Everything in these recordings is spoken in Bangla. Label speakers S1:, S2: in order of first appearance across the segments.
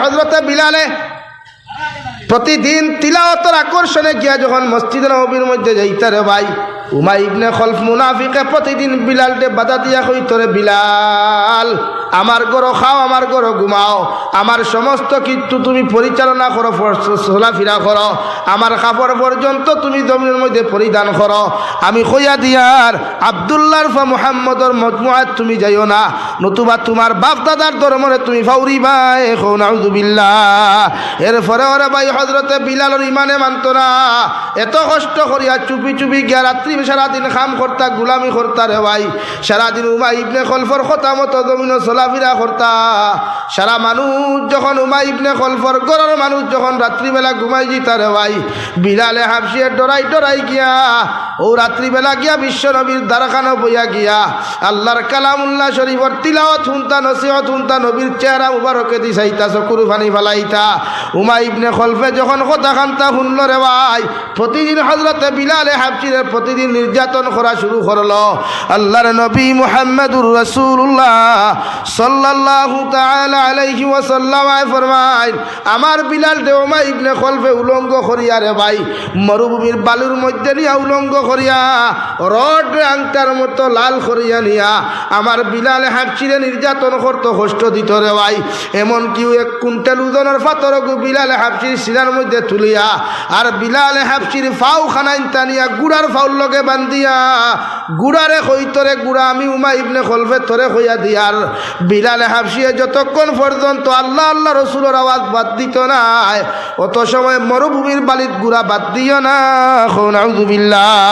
S1: হজরতে বিলালে প্রতিদিন তিলাওয়াতর আকর্ষণে গিয়া যখন মসজিদ নবীর মধ্যে যাইতে রে ভাই, উমাই ইবনে খলফ মুনাফিকে প্রতিদিন বিলালটে বাধা দিয়া হইতরে বিলাল আমার গরো খাও, আমার গরো ঘুমাও। আমার সমস্ত কিছু তুমি পরিচালনা করো, চলাফেরা করো। আমার কাপড় পর্যন্ত তুমি জমিনের মধ্যে পরিধান করো। আমি কইয়া দিয়ার আবদুল্লার ফা মুহাম্মদর মজমুয়াত তুমি যাইও না। নতুবা তোমার বাপ দাদার ধর্মরে তুমি ফাউরি ভাই খো নাউজুবিল্লাহ। এরপরে ওরে ভাই হজরতে বিলালর ইমানে মানত না। এত কষ্ট করিয়া চুপি চুপি গিয়া রাত্রি সারাদিন খাম করতা, গুলামি করতা রে ভাই। সারাদিন উমা ইবনে খলফর কথা মতো জমিন চলাফেরা করতা। সারা মানুষ যখন উমাই ইবনে খলফর গরর মানুষ যখন রাত্রিবেলা ঘুমাই জিতা রে ভাই বিড়ালে হাফসিয়ে ডরাই ডরাই গিয়া ও রাত্রিবেলা গিয়া বিশ্ব নবীর দ্বারখানো বইয়া গিয়া আল্লাহর কালামুল্লাহ শরীফর তিলাওয়াত শুনতা নসিহত শুনতা নবীর চেহারা মুবারকে দিছাইতা চকুরু ফানি ফালাইতা। উমা ইবনে খলফে যখন কথা খান্তা শুনল রে ভাই, প্রতিদিন হজরতে বিলালে হাফসিরে প্রতিদিন নির্যাতন করা শুরু করল। আল্লাহর নবী মুহাম্মদুর রাসূলুল্লাহ সাল্লাল্লাহু তাআলা আলাইহি ওয়াসাল্লাম ফরমায়, আমার বিলাল দেওমা ইবনে খলফে উলঙ্গ করিয়া রে ভাই, মরুভূমির বালুর মধ্যে নিয়া উলঙ্গ করিয়া, রড আংটার মতো লাল করিয়া নিয়া আমার বিলালে হাঁপচিরে নির্যাতন করতো, কষ্ট দিত রে ভাই। এমন কি এক কুইন্টাল ওজনের ফাতরকু বিলালে হাঁপচির সিনার মধ্যে তুলিয়া, আর বিলালে হাঁপচির ফাউ খানাইন টানিয়া গুড়ার ফাউল লগে বান্ধিয়া, গুড়ারে কইতরে গুড়া আমি উমা ইবনে খলফে তরে হইয়া দিয়ার। বিলালে হাফসিয়ে যতক্ষণ পর্যন্ত আল্লাহ আল্লাহ রসুলের আওয়াজ বাদ দিত না অত সময় মরুভূমির বালিত গুড়া বাদ দিও না নাউজুবিল্লাহ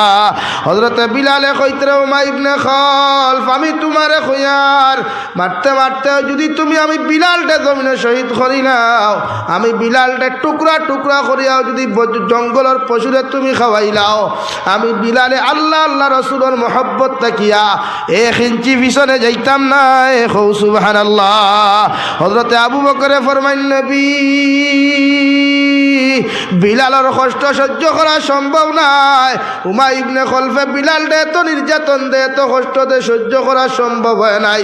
S1: হজরতে বিলালে কইতরে উমা ইবনে খলফ, আমি তোমারে কইয়ার মারতে মারতে যদি তুমি আমি বিলালটা জমিনে শহীদ করি নাও, আমি বিলালটা টুকরা টুকরা করিয়াও যদি জঙ্গলের পশুরে তুমি খাওয়াইলাও আমি বিলালে আল্লাহ আল্লাহ রসুলের মহব্বত তাকিয়া এক ইঞ্চি পিছনে যাইতাম না, এ হৌ আল্লাহ হজরতে আবু বকরে ফরমাইন, নবী বিলালের কষ্ট সহ্য করা সম্ভব নাই। উমা ইবনে খলফে বিলাল দে তো নির্যাতন দে তো কষ্ট দে সহ্য করা সম্ভব হয় নাই।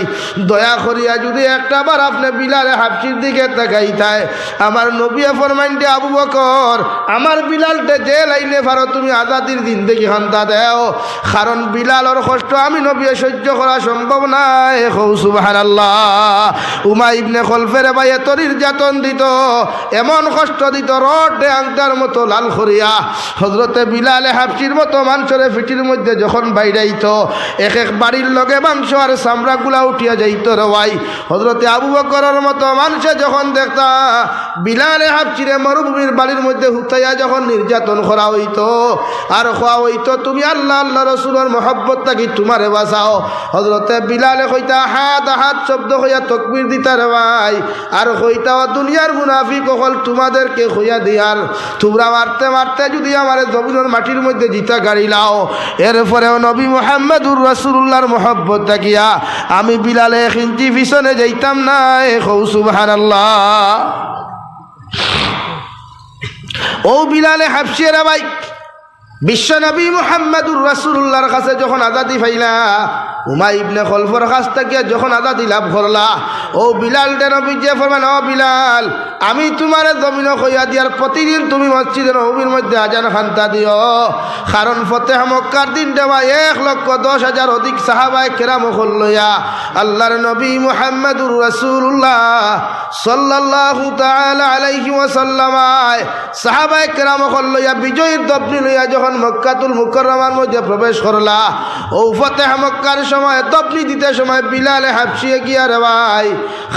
S1: দয়া করিয়া যদি একটা বার আপনি বিলালে হাফসির দিকে তাকাইতায়, আমার নবিয়া ফরমাইনটি আবু বকর, আমার বিলালটে যে লাইনে পারো তুমি আজাদির দিন দেখি খান্তা দেও। কারণ বিলালর কষ্ট আমি নবিয়ে সহ্য করা সম্ভব নাই। হৌ সুবাহান আল্লাহ উমা ইবনে খলফের ভাই এত নির্যাতন দিত, এমন কষ্ট দিত, রডে আংটার মতো লাল খরিয়া। হজরতে বিলালে হাফসির মতো মাংসরে ফিটির মধ্যে যখন বাইরাইত, এক এক বাড়ির লগে মাংস আর চামড়াগুলা উঠিয়া যাইত রওয়াই হজরতে আবু বকরের মতো মানুষে যখন দেখতা বিলালে হাফসিরে মরুভূমির বাড়ির মধ্যে হুতাইয়া যখন নির্যাতন করা হইত, আর খোয়া হইতো, তুমি আল্লাহ আল্লাহ রসুলের মহব্বত থাকি তোমারে বাঁচাও। হজরতে বিলালে কইতা, হাত হাত শব্দ হইয়া তকবির দিতা রে ভাই, আর কইতা দুনিয়ার মুনাফি অকল তোমাদেরকে হইয়া দিয়ার। তোমরা মারতে মারতে যদি আমার জমিনের মাটির মধ্যে জিতা গাড়ি লাও, এরপরেও নবী মোহাম্মদুর রসুল্লাহর মহব্বত থাকিয়া আমি বিলালে ইঞ্চি পিছনে যাইতাম না, এ কৌ সুবহান ও বিলালে হাফসিয়ারা ভাই বিশ্বনবী মোহাম্মদুর রাসুল্লাহর কাছে যখন আজাদি পাইলা উমা ইবনে খলফর কাছ থেকে যখন আজাদি লাভ করলা, ও বিলাল নবী যে ফরমান, ও বিলাল আমি তোমার জমিন কইয়া দিয়ার প্রতিদিন তুমি মসজিদে নবীর মধ্যে আজান খান্তা দিও। কারণ ফতেহ মক্কার দিন দেওয়া এক লক্ষ দশ হাজার অধিক সাহাবায় কেরাম লইয়া আল্লাহর নবী মুহাম্মদুর রাসূলুল্লাহ সাল্লাল্লাহু তাআলা আলাইহি ওয়াসাল্লামায় সাহাবায়ে কেরাম লইয়া বিজয়ীর দপনি লইয়া যখন মক্কাতুল মুকাররমার মধ্যে প্রবেশ করলা, ও ফতেহ মক্কার সময় দপনি দিতে সময় বিলালে হাফসিয়ে গিয়া রে ভাই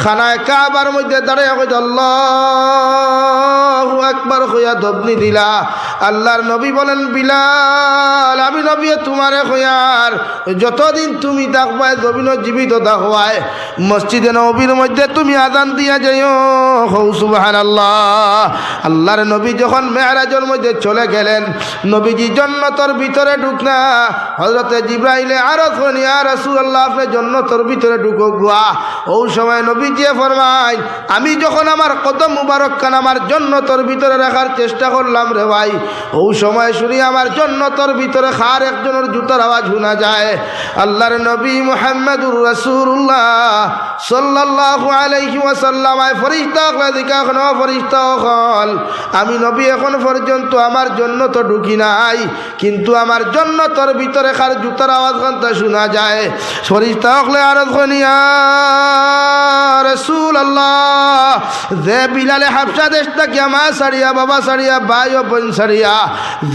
S1: খানায় কাবার মধ্যে দাঁড়িয়ে কইতে আল্লাহু আকবার কইয়া দপনি দিলা। আল্লাহর নবী বলেন, বিলাল, আমি নবী তোমারে কইয়ার যতদিন তুমি থাকবায় জমিন জীবিত থাকবায় মসজিদে নবীর মধ্যে তুমি আজান দিয়া যাইও। হৌ সুবাহান আল্লাহ আল্লাহর নবী যখন মেহরাজের মধ্যে চলে গেলেন, নবীজি জন্নতর ভিতরে ঢুকনা হজরতে জিব্রাইলে আরও খনি আর রসুল আল্লাহ আপনার জন্য তোর ভিতরে ঢুকো গুয়া। ও সময় নবী দিয়ে ফরমাই আমি যখন আমার কদম মুবারক খান আমার জন্য তোর ভিতরে রাখার চেষ্টা করলাম রে ভাই। ও সময় শুনি আমার জন্য তোর ভিতরে খার একজনের জুতার আওয়াজ শোনা যায়। আল্লাহর নবী মুহাম্মদুর রসুল্লাহ সাল্লাল্লাহু আলাইহি ওয়াসাল্লাম, আয় ফরিস্তা দিকা এখন ফরিস্তা হল। আমি নবী এখন পর্যন্ত আমার জন্য তো ঢুকি নাই, কিন্তু আমার জন্য তোর ভিতরে খার জুতার আওয়াজ কান্তা শোনা যায়। ফরিস্তা হকলে আর রসুল আল্লাহ যে বিলালে হাফসা দেশটা কি আমার সারিয়া, বাবা সারিয়া, ভাই ও বোন সারিয়া,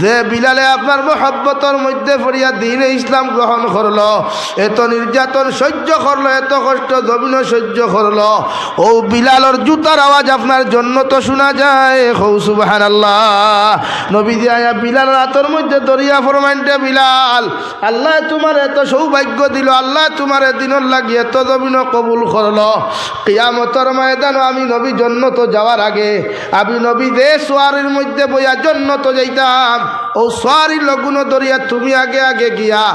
S1: যে বিলালে আপনার মহব্বতর মধ্যে পড়িয়া দিন ইসলাম গ্রহণ করল, এত নির্যাতন সহ্য করল, এত কষ্ট জমিন সহ্য করল, ও বিলালর জুতার আওয়াজ আপনার জন্য তো শোনা যায় হৌ সুবাহান আল্লাহ নবী দিয়া বিলাল রাতর মধ্যে দরিয়া ফরমাইন্টে বিলাল, আল্লাহ তোমার এত সৌভাগ্য দিল, আল্লাহ তোমার দিনের লাগি এত জমিন কবুল করল। কিয়ামতর ময়দান আমি নবী জন্য তো যাওয়ার আগে আমি নবী দে সোয়ারির মধ্যে বইয়া জন্য তো যাইতাম। ও সোয়ারি লগুন দরিয়া তুমি আগে আগে গিয়া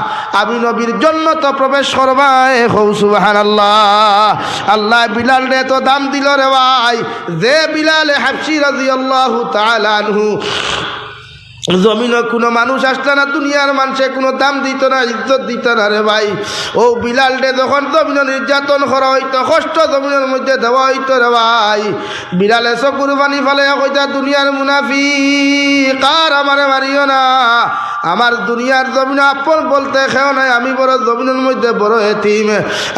S1: আমি নবীর জন্য তো প্রবেশ করবায় হৌ সুবাহান আল্লাহ আল্লাহ বিলাল রে তো দাম দিল রে ভাই। যে বিলালে হাফসি রাজি আল্লাহ তালানহু জমিন কোনো মানুষ আসতো না, দুনিয়ার মানুষে কোনো দাম দিত না, ইজ্জত দিত না রে ভাই। ও বিলাল রে যখন জমিন নির্যাতন করা হইতো, কষ্ট জমিনের মধ্যে দেওয়া হইতো রে ভাই। বিড়ালে চকুর পানি ফালে কইতা, দুনিয়ার মুনাফি কার আমারে মারিও না। আমার দুনিয়ার জমিন আপন বলতে খেও নাই, আমি বড় জমিনের মধ্যে বড় এতিম।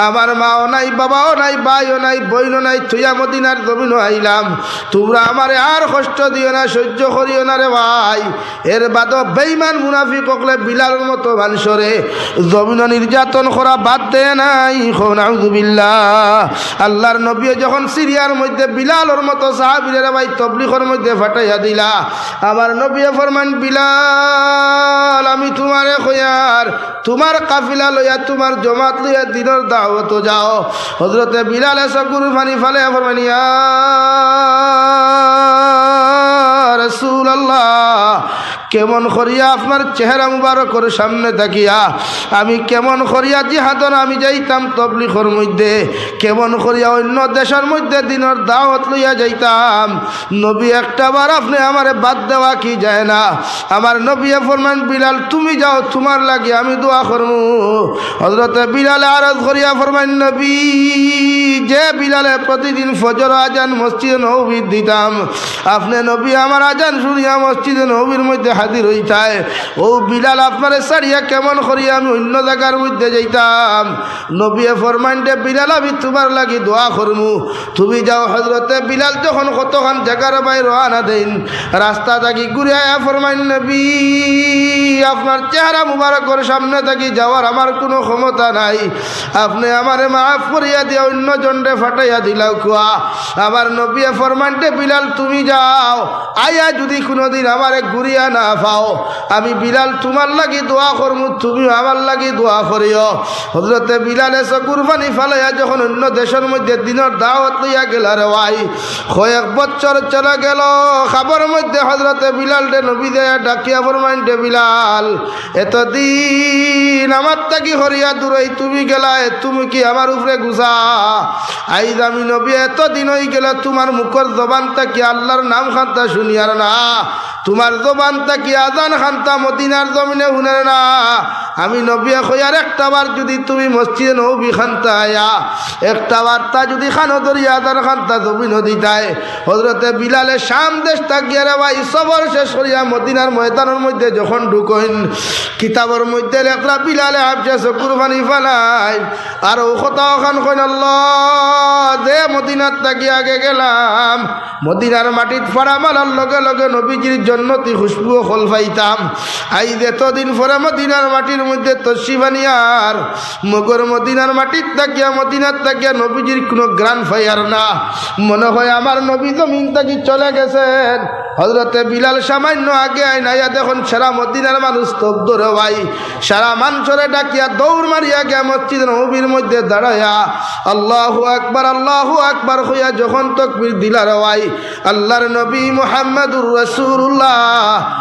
S1: আমার মাও নাই, বাবাও নাই, ভাইও নাই বইনও নাই থুয়া মদিনার জমিনও আইলাম। তোমরা আমারে আর কষ্ট দিও না, সহ্য করিও না রে ভাই। এর বাদ বেইমান মুনাফি ককলে বিলালের মতো মানুষরে জমিন নির্যাতন করা বাদ দেয় নাই খোনাউজুবিল্লাহ আল্লাহর নবী যখন সিরিয়ার মধ্যে বিলালের মতো সাহাবিরের ভাই তবলিখর মধ্যে ফাটাইয়া দিলা। আমার নবী ফরমান, বিলাল আমি তোমারে খয়ার তোমার কাফিলা লইয়া, তোমার জমাত লইয়া দিনের দাওয়াত যাও। হজরতে বিলালে সকুর ফানি ফালে ফরমানিয়া রসুল আল্লাহ কেমন করিয়া আপনার চেহারা মুবারকর সামনে তাকিয়া আমি কেমন করিয়া জিহাদন আমি যাইতাম তবলিখর মধ্যে, কেমন করিয়া অন্য দেশের মধ্যে দিনের দাওয়াত লইয়া যাইতাম, নবী একটা বার আপনি আমারে বাদ দেওয়া কি যায় না, আমার নবী ফরমান, বিলাল, তুমি যাও, তোমার লাগে আমি দোয়া করব হজরতে বিলালে আরজ করিয়া ফরমান নবী, যে বিলালে প্রতিদিন ফজর, আজান, মসজিদে নবীর দিতাম, আপনি নবী আমার আজান শুনিয়া মসজিদে নবীর মধ্যে হাজির হইতায়। ও বিলাল, আপনারে সারিয়া কেমন করিয়া আমি অন্য জায়গার মধ্যে যাইতাম? নবী ফরমাইন্ডে বিলাল, আমি তোমার লাগি দোয়া করমু। তুমি যাও হজরতে বিলাল, যখন কতক্ষণ জায়গার বাই রওনা দেন। রাস্তা থাকি ঘুরে আয়া ফরমাইন, নবী, আপনার চেহারা মুবারকর সামনে থাকি যাওয়ার আমার কোনো ক্ষমতা নাই। আপনি আমারে মাফ করিয়া দিয়ে অন্য জনরে ফাটাইয়া দিলাও কুয়া আবার নবী ফরমাইন্ডে বিলাল, তুমি যাও। আয়া যদি কোনোদিন আমারে ঘুরিয়া না পাও, আমি বিলাল তোমার লাগি দোয়া করমু, তুমি আমার লাগি দোয়া করিও। হজরতে বিলাল কুরবানি ফালাইয়া যখন অন্য দেশের মধ্যে দিনের দাওয়াত লইয়া গেল রে ভাই, কয়েক বছর চলে গেল, খাবার মধ্যে হজরতে বিলাল রে নবী দেয়া ডাকিয়া ফরমাইন্ডে বিলাল, এতদিন আমার তাকি হরিয়া দূরই তুমি গেলায়, তুমি কি আমার উপরে গুছা আইজ আমি নবী, এতদিন হয়ে গেলে তোমার মুখর জবান তাকি আল্লাহর নাম খান্তা শুনিয়ার না তোমার জবান তাকি আজান খান্তা, মদিনার জমিনে শুনে না। আমি নবী খয়ার একটা বার যদি তুমি মসজিদে নবী খান্তা, আয়া। একটা বার্তা যদি খানো দরিয়া আজান খান্তা জমি নদীতায় হজরতে বিলালে শাম দেশ তাকিয়া রে ভাই, সবর শেষ করিয়া মদিনার ময়দানের মধ্যে যখন ঢুকইন, কিতাবের মধ্যে লেখলা, বিলালে হাফছে চকুর ফালাই। আর ও কথা ওখান কইন দে মদিনার তাকি আগে গেলাম, মদিনার মাটিত ফাড়া মালার লগে লগে নবীজির জন্নতি খুশবু হল পাইতাম আই এতদিন পরে মদিনার মাটির মধ্যে তসি বানিয়ার। মগর মদিনার মাটির তাকিয়া, মদিনার তাকিয়া, নবীজির কোনো গ্রান ফাইয়ার না। মনে হয় আমার নবী জমিন তাকি চলে গেছেন। হজরতে বিলাল সামান্য আগে আয় নাইয়া দেখুন সারা মদিনার মানুষ স্তব্ধ রে ভাই। সারা মানুষরে ডাকিয়া দৌড় মারিয়া গিয়া মসজিদ নবীর মধ্যে দাঁড়াইয়া, আল্লাহ আকবার আল্লাহ আকবার হইয়া যখন তকবির দিলার ভাই, আল্লাহর নবী মোহাম্মদুর রাসূলুল্লাহ।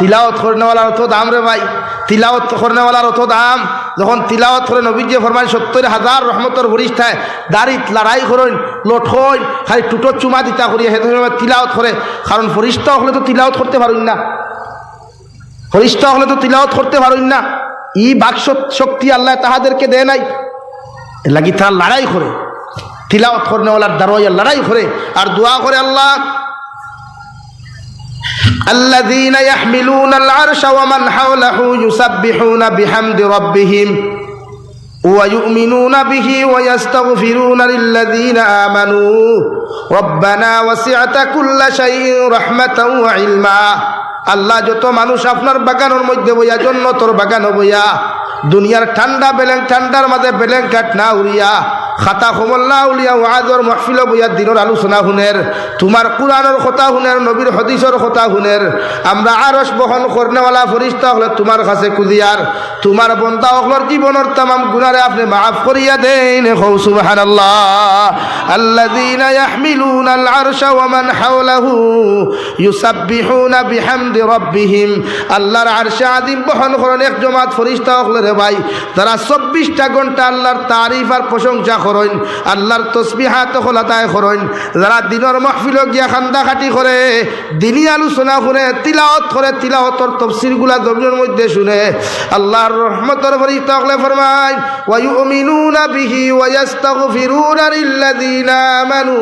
S1: তিলাওত করনেওয়ালার অত দাম রে ভাই তিলাওত করনেওয়ালার অত দাম। যখন তিলাওত করে নবী যে সত্তর হাজার রহমতর ফরিস্তায় দাঁড়িত লড়াই করেন হইন, খালি টুটো চুমা দিতা করি সে সময় তিলাওত করে। কারণ ফরিস্তা হলে তো তিলাওত করতে পারুন না। ফরিস্তা হলে তো তিলাওত করতে পারুন না। ই বাক শক্তি আল্লাহ তাহাদেরকে দেয় নাই। লাগি তারা লড়াই করে। তিলাওয়াত করনেওয়ালার দারোয়াইয়া লড়াই করে। আর দোয়া করে আল্লাহ الذين يحملون العرش ومن حوله يسبحون بحمد ربهم ويؤمنون به ويستغفرون للذين آمنوا ربنا وسعت كل شيء رحمة وعلما আল্লাহ যত মানুষ আপনার বাগানের মধ্যে বইয়া জন্য তোর বাগান বইয়া দুনিয়ার ঠান্ডা বেলেং ঠান্ডার মাঝে বেলেং কাট না উড়িয়া খাতা সমল্লা উলিয়া ওয়াজর মহফিল বইয়া দিনের আলোচনা শুনের তোমার কোরআনের কথা শুনের নবীর হদিসর কথা শুনের আমরা আরস বহন করনেওয়ালা ফরিস্তা হলে তোমার কাছে কুদিয়ার তোমার বন্দা হকলর জীবনের তামাম গুনারে আপনি মাফ করিয়া দেন হৌ সুবহানাল্লাহ الذين يحملون العرش ومن حوله يسبحون بحمد ربهم আল্লাহর আরশে আদিম বহন করেন এক জমাত ফরিস্তা হকলে রে ভাই। তারা চব্বিশটা ঘণ্টা আল্লাহর তারিফ আর প্রশংসা করেন, আল্লাহর তসবিহাত হলাতায় করেন। যারা দিনের মাহফিল গিয়া খান্দা খাটি করে দিনী আলোচনা শুনে তিলাওত করে তিলাওতর তফসিরগুলা জমিনের মধ্যে শুনে আল্লাহর রহমতর ফরিস্তা হকলে ফরমায়, ওয়ায়ুমিনুনা বিহি ওয়ায়াস্তাগফিরুনা লিল্লাযিনা আমানু।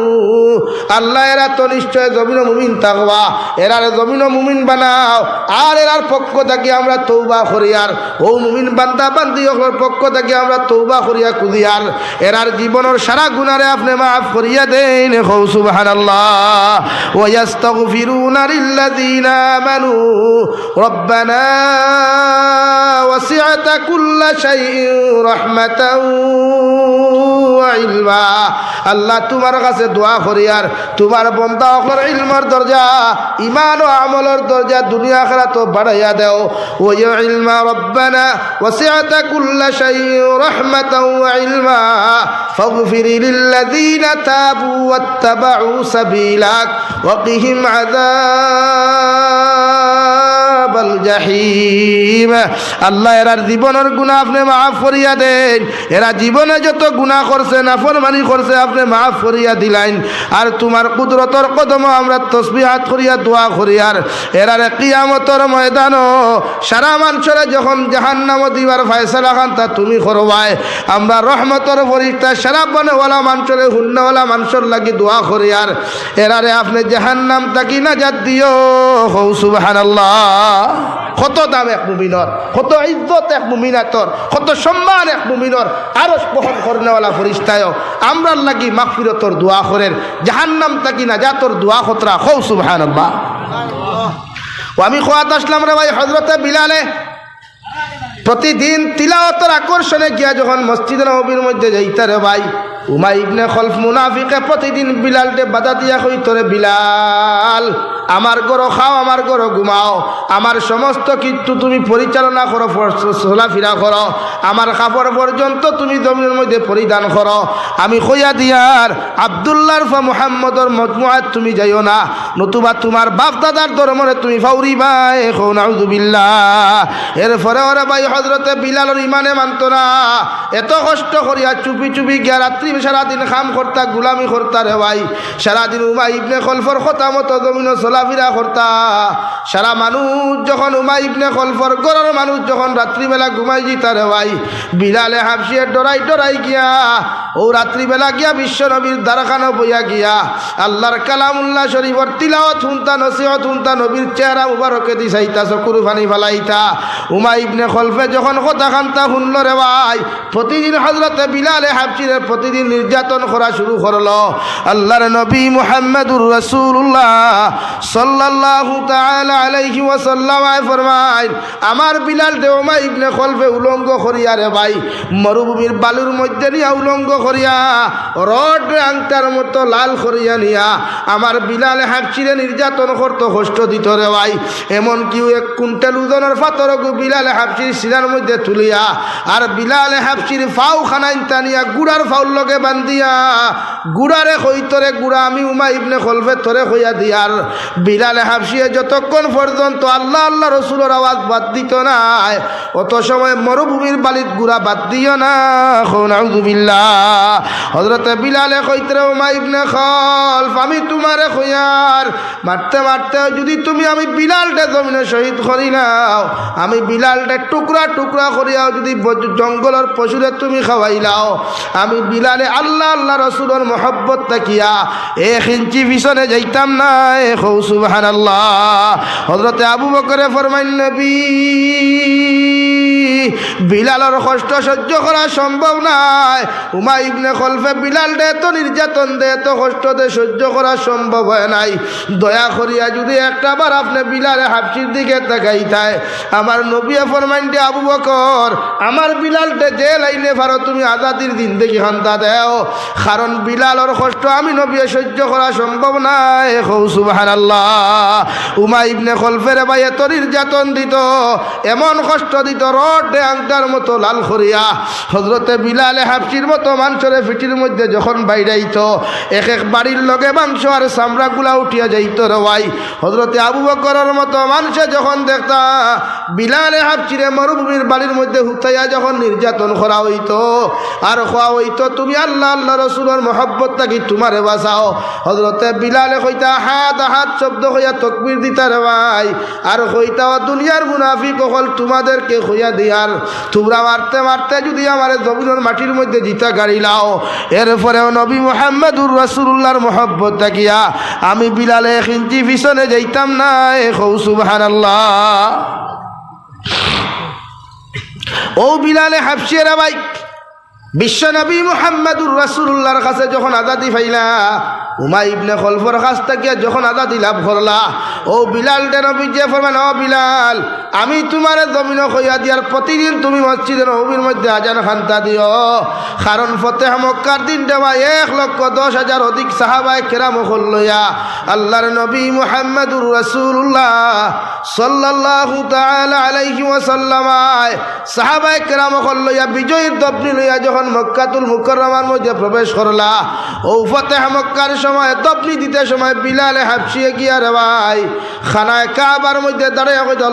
S1: আল্লাহ, এরা তো নিশ্চয় জমিন মুমিন থাকবা। এরার জমিন মুমিন বানাও। আর এরার পক্ষ থেকে আমরা তৌবা করি। আর ও মুমিন বান্দা বান্দি হকলের পক্ষ থেকে আমরা তৌবা করিয়া কুদিয়ার এরার জীবনের সারা গুনারে আপনি মাফ করিয়া দেন। হৌ, সুবহানাল্লাহ। ওয়াস্তাগফিরুনা লিল্লাযিনা আমানু। রব্বানা কুল্লা শাইইন রাহমাতাও ওয়া ইলমা। আল্লাহ তোমার কাছে দোয়া করি, আর তোমার বন্দা অকর ইলমর দরজা ইমান ও আমলর দরজা দুনিয়া খেলা তো বাড়াইয়া দেও। ও ইলমা রব্বানা وسعت كل شيء رحمة وعلما فاغفر للذين تابوا واتبعوا سبيلك وقهم عذاب আসাবাল জাহিম। আল্লাহ এরার জীবনের গুণা আপনি মাফ করিয়া দেন। এরা জীবনে যত গুণা করছে না ফরমানি করছে, আপনি মাফ করিয়া দিলাইন আর তোমার কুদরতর কদম আমরা তসবি হাত করিয়া দোয়া করিয়ার এরার কিয়ামতর ময়দানও সারা মানুষের যখন জাহান নাম দিবার ফায়সালা খান, তা তুমি করবাই আমরা রহমতর পরীক্ষা সারা বনেওয়ালা মানুষের, হুন্নওয়ালা মানুষের লাগি দোয়া করিয়ার এরারে আপনি জাহান নাম তাকি না যাত দিও? হৌ সুবাহ কত দাম এক মুমিনর কত ইজ্জত এক মুমিনাতর কত সম্মান এক মুমিনর আরও বহন করনেওয়ালা ফরিস্তায় আমরার লাগি মাগফিরতর দোয়া করেন জাহান্নাম তাকি না জাতর দোয়া খতরা হৌ ও আমি খোয়াত আসলাম রে ভাই হজরতে বিলালে। প্রতিদিন তিলাওয়াতর আকর্ষণে গিয়া যখন মসজিদ নবীর মধ্যে যাইতে রে ভাই। উমা ইবনে খলফ মুনাফিকে প্রতিদিন বিলালটে বাধা দিয়া হইতরে বিলাল আমার গরো খাও, আমার গরো ঘুমাও। আমার সমস্ত কিছু তুমি পরিচালনা করো চলাফেরা করো। আমার কাপড় পর্যন্ত তুমি জমিনের মধ্যে পরিধান করো। আমি কইয়া দিয়ার আবদুল্লার ফা মুহাম্মদর মজমুয়াত তুমি যাইও না। নতুবা তোমার বাপ দাদার ধর্মরে তুমি ফাউরি ভাই খৌ নাউজুবিল্লাহ। এরপরে ওরে ভাই হজরতে বিলালর ইমানে মানত না। এত কষ্ট করিয়া চুপি চুপি গিয়া রাত্রি সারাদিন খাম করতা, গুলামি করতা রে ভাই। সারাদিন উমা ইবনে খলফর কথা মতো জমিন চলাফেরা করতা। সারা মানুষ যখন উমাই ইবনে খলফর গরর মানুষ যখন রাত্রিবেলা ঘুমাই জিতা রে ভাই বিড়ালে হাফসিয়ে ডরাই ডরাই গিয়া ও রাত্রিবেলা গিয়া বিশ্ব নবীর দ্বারখানো বইয়া গিয়া আল্লাহর কালামুল্লাহ শরীফর তিলাওয়াত হুনতা, নসিহত হুনতা, নবীর চেহারা মুবারকে দিছাইতা চকুর ফানি ফালাইতা। উমা ইবনে খলফে যখন কথা খান্তা শুনল রে ভাই, প্রতিদিন হজরতে বিলালে হাফসিরে প্রতিদিন নির্যাতন করা শুরু করল। আল্লাহর নবী মুহাম্মদুর রসুল্লাহ সাল্লাল্লাহু তাআলা আলাইহি ওয়াসাল্লাম ফরমাইন, আমার বিলাল দেওমা ইবনে খলফে উলঙ্গ করিয়া রে ভাই, মরুভূমির বালুর মধ্যে নিয়া উলঙ্গ করিয়া, রড আংটার মতো লাল করিয়া নিয়া, আমার বিলালে হাঁপচিরে নির্যাতন করতো, কষ্ট দিত রে ভাই। এমন কি এক কুইন্টাল ওজনের ফাতরকু বিলালে হাঁপচির সিনার মধ্যে তুলিয়া, আর বিলালে হাঁপচির ফাউ খানাইন টানিয়া গুড়ার ফাউল লগে বান্ধিয়া, গুড়ারে হইতরে গুড়া আমি উমা ইবনে খলফে তরে হইয়া দিয়ার। বিলালে হাফসিয়ে যতক্ষণ পর্যন্ত আল্লাহ আল্লাহ রসুলের আওয়াজ বাদ দিত না অত সময় মরুভূমির বালিত গুড়া বাদ দিও না খৌনাউজুবিল্লা হজরতে বিলালে কইতরে উমা ইবনে খলফ আমি তোমারে খইয়ার মারতে মারতে যদি তুমি আমি বিলালটা জমিনে শহীদ করি নাও, আমি বিলালটা টুকরা টুকরা করিয়াও যদি জঙ্গলের পশুরে তুমি খাওয়াইলাও আমি বিলালে আল্লাহ আল্লাহ রসুলের মহব্বত তাকিয়া এক ইঞ্চি পিছনে যাইতাম না, এ হৌ সুবাহান আল্লাহ হজরতে আবু বকরে ফরমাইন, নবী বিলালর কষ্ট সহ্য করা সম্ভব নাই। উমা ইবনে খলফে বিলাল দে তো নির্যাতন দে তো কষ্ট দে সহ্য করা সম্ভব হয় নাই। দয়া করিয়া যদি একটা বার আপনি বিলালে হাফসির দিকে তাকাইতায় আমার নবিয়া ফরমাইনটি আবু বকর, আমার বিলালটে যে লাইনে পারো তুমি আজাদির দিন দেখি হান্তা দেও। কারণ বিলালর কষ্ট আমি নবিয়ে সহ্য করা সম্ভব নাই। সুবাহান আল্লাহ উমা ইবনে খলফের ভাই এত নির্যাতন দিত, এমন কষ্ট দিত, রডে আংটার মতো লাল খরিয়া। হজরতে বিলালে হাফসির মতো মাংসরে ফিটির মধ্যে যখন বাইরাইত এক এক বাড়ির লগে মাংস আর চামড়াগুলা উঠিয়া যাইত রওয়াই হজরতে আবু বকরের মতো মানুষে যখন দেখতা বিলালে হাফসিরে মরুভূমির বাড়ির মধ্যে হুতাইয়া যখন নির্যাতন করা হইতো, আর খোয়া হইতো, তুমি আল্লাহ আল্লাহ রসুলের মহব্বত থাকি তোমারে বাঁচাও। হজরতে বিলালে কইতা হাত হাত শব্দ হইয়া তকবির দিতা রে ভাই, আর কইতা দুনিয়ার মুনাফিক হল তোমাদেরকে হইয়া দিয়ার। তোমরা মারতে মারতে যদি আমার জমিনের মাটির মধ্যে জিতা গাড়ি লাও, এরপরেও নবী মোহাম্মদুর রসুল্লাহর মহব্বত থাকিয়া আমি বিলালে ইঞ্চি পিছনে যাইতাম না, এ হৌ সুবাহান আল্লাহ ও বিলালে হাফসিয়ারা ভাই বিশ্বনবী মোহাম্মদুর রাসুল্লাহর কাছে যখন আজাদি পাইলা, উমা ইবনে খলফর কাছ থেকে যখন আজাদি লাভ করলা, ও বিলাল নবী যে ফরমান, ও বিলাল আমি তোমার জমিন কইয়া দিয়ার প্রতিদিন তুমি মসজিদে নবীর মধ্যে আজান খান্তা দিও। কারণ ফতেহ মক্কার দিন দেওয়া এক লক্ষ দশ হাজার অধিক সাহাবায় কেরাম লইয়া আল্লাহর নবী মুহাম্মদুর রাসূলুল্লাহ সাল্লাল্লাহু তাআলা আলাইহি ওয়াসাল্লামায় সাহাবায়ে কেরাম লইয়া বিজয়ীর দবনি লইয়া যখন মক্কাতুল মুকাররমার মধ্যে প্রবেশ করলা, ও ফতেহ মক্কার সময় দবনি দিতে সময় বিলালে হাফসিয়ে গিয়া রে ভাই খানায় কাবার মধ্যে দাঁড়িয়ে কইতে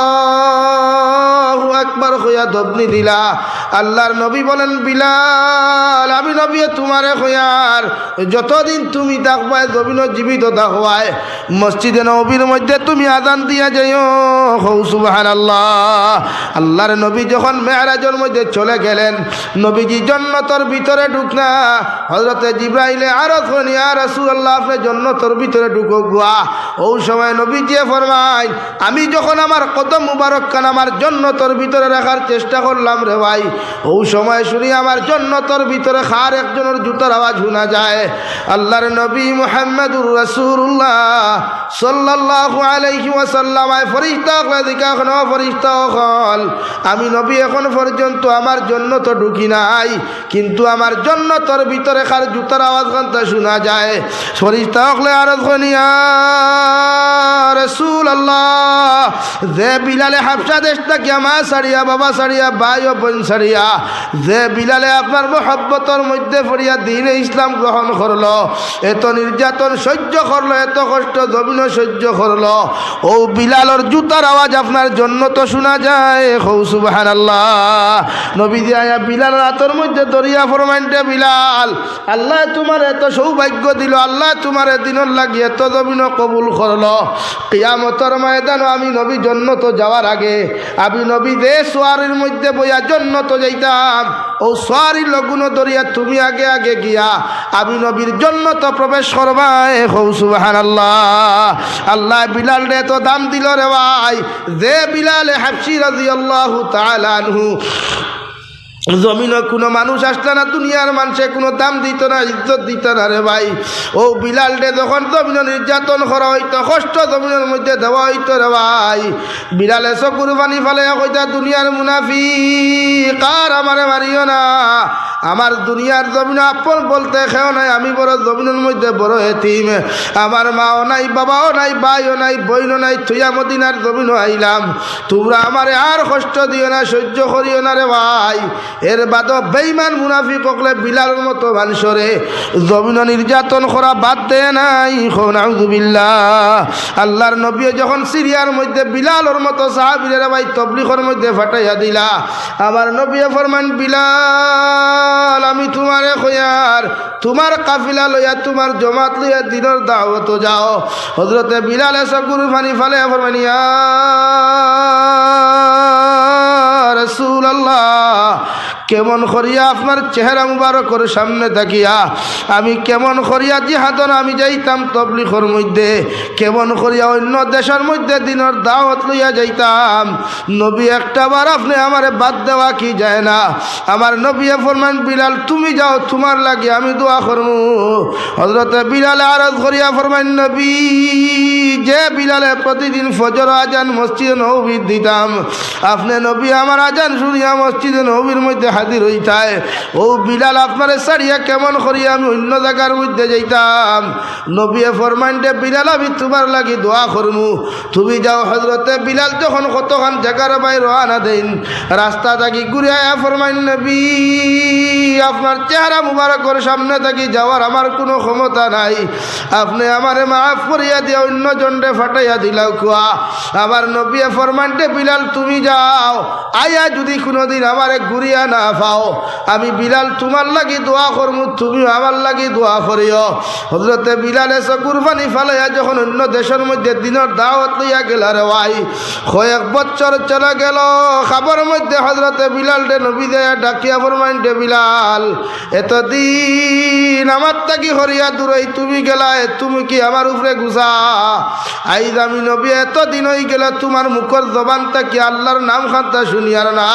S1: আল্লাহু আকবার কইয়া দবনি দিলা। আল্লাহর নবী বলেন, বিলাল, আমি নবী তোমারে কইয়ার যতদিন তুমি থাকবায় জমিন জীবিত থাকবায় মসজিদে নবীর মধ্যে তুমি আজান দিয়া যাইও। হৌ সুবাহান আল্লাহ আল্লাহর নবী যখন মেহরাজের মধ্যে চলে গেলেন, নবীজি জন্নতর ভিতরে ঢুকনা হজরতে জিব্রাইলে আরও খনি আর রসুল্লাহ আপনি জন্নতর ভিতরে ঢুকো গুয়া। ও সময় নবীজি ফরমাই আমি যখন আমার কদম মুবারক খান আমার জন্নতর ভিতরে রাখার চেষ্টা করলাম রে ভাই। ও সময় শুনি আমার জন্নতর ভিতরে খার একজনের জুতার আওয়াজ শোনা যায়। আল্লাহর নবী মুহাম্মদুর রাসূলুল্লাহ সাল্লাল্লাহু আলাইহি ওয়াসাল্লাম, আয় ফরিস্তা দিকা এখন ফরিস্তা হল। আমি নবী এখন পর্যন্ত আমার জন্য তো ঢুকি নাই, কিন্তু আমার জন্য তোর ভিতরে খার জুতার আওয়াজ কান্তা শোনা যায়। ফরিস্তা হকলে আর রসুল আল্লাহ যে বিলালে হাফসা দেশটা কি আমার সারিয়া, বাবা সারিয়া, ভাই ও বোন সারিয়া। যে বিলালে আপনার মহব্বতর মধ্যে পড়িয়া দিন ইসলাম গ্রহণ করল, এত নির্যাতন সহ্য করল, এত কষ্ট জমিন সহ্য করল। ও বিলালর জুতার আওয়াজ আপনার জন্য তো শোনা যায়। হৌ সুবাহান আল্লাহ নবী দিয়া বিলাল রাতর মধ্যে দরিয়া ফরমাইনটা বিলাল, আল্লাহ তোমার এত সৌভাগ্য দিল, আল্লাহ তোমার দিনের লাগি এত জমিন কবুল করল। কিয়ামতর ময়দান আমি নবী জন্য তো যাওয়ার আগে আমি নবী দে সোয়ারির মধ্যে বইয়া জন্য তো যাইতাম। ও সোয়ারি লগুন দরিয়া তুমি আগে আগে গিয়া আমি নবীর জন্য তো প্রবেশ করবাই। হৌ সুবাহান আল্লাহ আল্লাহ বিলাল রে তো দাম দিল রে ভাই। দে বিলালে হাফসি রাজি আল্লাহ তালানহু জমিনও কোনো মানুষ আসতো না, দুনিয়ার মানুষে কোনো দাম দিত না, ইজ্জত দিত না রে ভাই। ও বিলালটে যখন জমিন নির্যাতন করা হইতো, কষ্ট জমিনের মধ্যে দেওয়া হইতো রে ভাই। বিলালে চকুর পানি ফালে কইতা, দুনিয়ার মুনাফি কার আমারে মারিও না। আমার দুনিয়ার জমিন আপন বলতে খেও নাই, আমি বড় জমিনের মধ্যে বড় এতিম। আমার মাও নাই, বাবাও নাই, ভাইও নাই বইনও নাই থুয়া মদিনার জমিনও আইলাম। তোমরা আমারে আর কষ্ট দিও না, সহ্য করিও না রে ভাই। এর বাদ বেইমান মুনাফি ককলে বিলালের মতো মানুষরে। জমিন নির্যাতন করা বাদ দেয় নাই খোনাউজুবিল্লাহ আল্লাহর নবী যখন সিরিয়ার মধ্যে বিলালের মতো সাহাবিরের ভাই তবলিখর মধ্যে ফাটাইয়া দিলা। আমার নবী ফরমান, বিলাল আমি তোমারে খয়ার তোমার কাফিলা লইয়া তোমার জমাত লইয়া দিনের দাওয়াত যাও। হজরতে বিলাল এসব গুরু ফানি ফালে ফরমানিয়া রসুল আল্লাহ কেমন করিয়া আপনার চেহারা মুবারকর সামনে থাকিয়া, আমি কেমন করিয়া জিহাদন আমি যাইতাম তবলিখর মধ্যে, কেমন করিয়া অন্য দেশের মধ্যে দিনের দাওয়াত লইয়া যাইতাম, নবী একটা বার আপনি আমারে বাদ দেওয়া কি যায় না, আমার নবী ফরমান, বিলাল, তুমি যাও, তোমার লাগে আমি দোয়া করমু। হজরত বিলালে আরজ করিয়া ফরমান নবী, যে বিলালে প্রতিদিন ফজর, আজান, মসজিদে নবীর দিতাম, আপনি নবী আমার আজান শুনিয়া মসজিদে নবীর মধ্যে হাজির হইতায়। ও বিলাল, আপনারে সারিয়া কেমন করিয়া আমি অন্য জায়গার মধ্যে যাইতাম। নবী ফরমাইন্ডে বিলাল, আমি তোমার লাগি দোয়া করমু। তুমি যাও হজরতে বিলাল, যখন কতক্ষণ জায়গার বাই রওনা দেন। রাস্তা থাকি ঘুরে আয়া ফরমাইন, নবী, আপনার চেহারা মুবারকর সামনে থাকি যাওয়ার আমার কোনো ক্ষমতা নাই। আপনি আমারে মাফ করিয়া দিয়া অন্য জনরে ফাটাইয়া দিলাও কুয়া আবার নবী ফরমাইন্ডে বিলাল, তুমি যাও। আয়া যদি কোনোদিন আমারে ঘুরিয়া না পাও, আমি বিলাল তোমার লাগি দোয়া করমু তুমি আমার লাগি দোয়া করিও। হজরতে বিলালে কুরবানি ফালাইয়া যখন অন্য দেশের মধ্যে দিনের দাওয়াত লইয়া গেল রে ভাই, কয়েক বছর চলে গেল, খাবার মধ্যে হজরতে বিলাল ডে নবী দেয়া ডাকিয়া ফরমাইন্ডে বিলাল, এতদিন আমার তাকি হরিয়া দূরই তুমি গেলায়, তুমি কি আমার উপরে গুছা আইজ আমি নবী, এতদিন হয়ে গেলে তোমার মুখর জবান তাকি আল্লাহর নাম খান্তা শুনিয়ার না।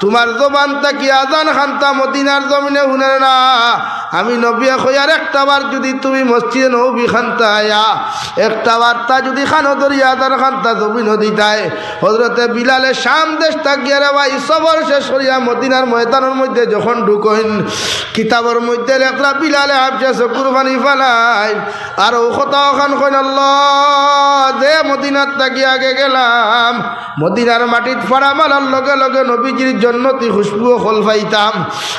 S1: তোমার জবান তাকি আজান খান্তা? মদিনার জমিনে শুনে না। আমি নবী কইয়ার একটা বার যদি তুমি মসজিদে নবী খান্তা আয়া, একটা বার্তা যদি খানো দরিয়া আজান খান্তা জমি নদীতায় হজরতে বিলালে শাম দেশ থাকিয়া রে ভাই, সবর শেষ করিয়া মদিনার ময়দানের মধ্যে যখন ঢুকইন, কিতাবের মধ্যে লেখলা, বিলালে হাফছে কুরবানি ফালাই আর ও কথা ওখান কইন, আল্লাহ দে মদিনার তাকি আগে গেলাম, মদিনার মাটিত ফাড়া মালার লগে লগে লগে নবীজির তুই খুশবু হল পাইতাম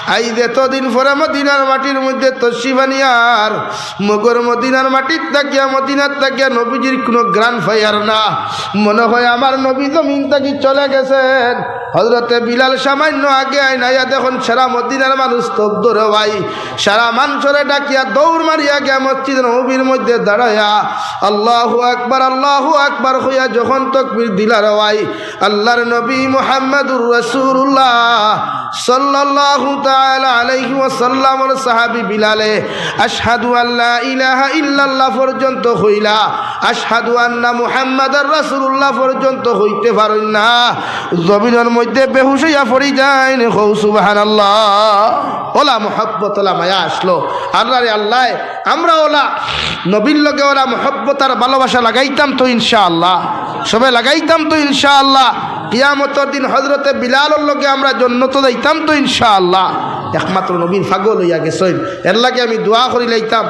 S1: আই এতদিন পরে মদিনার মাটির মধ্যে তসিবানিয়ার মগর মদিনার মাটির তাকিয়া, মদিনার তাকিয়া নবীজির কোনো গ্রান ফাইয়ার না। মনে হয় আমার নবী জমিন তাকি চলে গেছেন। হজরতে বিলাল সামান্য আগে আয় নাইয়া দেখুন সারা মদিনার মানুষ স্তব্ধ রে ভাই। সারা মানুষরে ডাকিয়া দৌড় মারিয়া গিয়া মসজিদ নবীর মধ্যে দাঁড়াইয়া, আল্লাহ আকবার, আল্লাহু আকবার হইয়া যখন তকবির দিলার ভাই, আল্লাহর নবী মোহাম্মদুর রাসূলুল্লাহ। সাল্লাল্লাহু তাআলা আলাইহি ওয়াসাল্লামের বিলালে পর্যন্ত হইলা পর্যন্ত হইতে পারেন পড়ি যায় ওলা মায়া আসলো। আল্লাহ রে আল্লাহ, আমরা ওলা ওলা আর ভালোবাসা লাগাইতাম তো ইনশাআল্লাহ। সবে লাগাইতাম তো ইনশাআল্লাহ। কিয়ামতর দিন হজরতে বিলালর লগে আমরা জন্নত যাইতাম তো ইনশাআল্লাহ। একমাত্র নবীন ফাগল হইয়া গেছেন। এর লাগে আমি দোয়া করি লাইতাম।